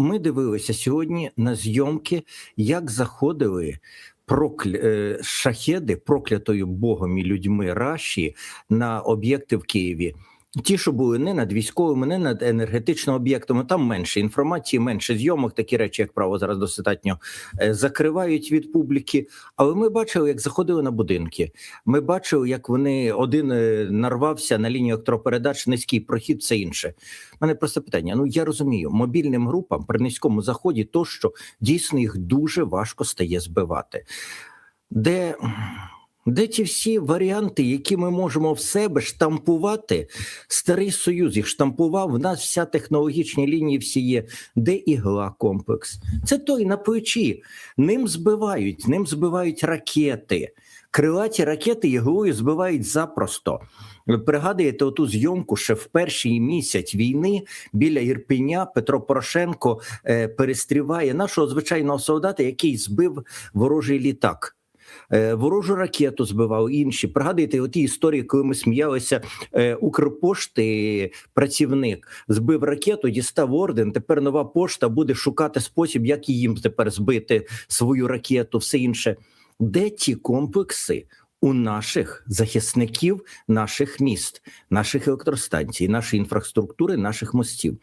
Ми дивилися сьогодні на зйомки, як заходили прокля... е, шахеди проклятою Богом і людьми Раші на об'єкти в Києві. Ті, що були не над військовими, не над енергетичними об'єктами, там менше інформації, менше зйомок. Такі речі, як право, зараз достатньо е, закривають від публіки. Але ми бачили, як заходили на будинки. Ми бачили, як вони один е, нарвався на лінію електропередач, низький прохід, все інше. У мене просто питання. Ну я розумію, мобільним групам при низькому заході, то що дійсно їх дуже важко стає збивати. Де де ті всі варіанти, які ми можемо в себе штампувати? Старий Союз їх штампував. В нас вся технологічні лінії всі є. Де ігла комплекс? Це той на плечі. Ним збивають, ним збивають ракети. Крилаті ракети іглою збивають запросто. Ви пригадуєте оту зйомку ще в перший місяць війни біля Ірпеня Петро Порошенко е, перестріває нашого звичайного солдата, який збив ворожий літак. Е, Ворожу ракету збивав інші. Пригадуєте оті історії, коли ми сміялися, е, Укрпошти працівник збив ракету, дістав орден. Тепер нова пошта буде шукати спосіб, як їм тепер збити свою ракету, все інше. Де ті комплекси у наших захисників, наших міст, наших електростанцій, нашої інфраструктури, наших мостів?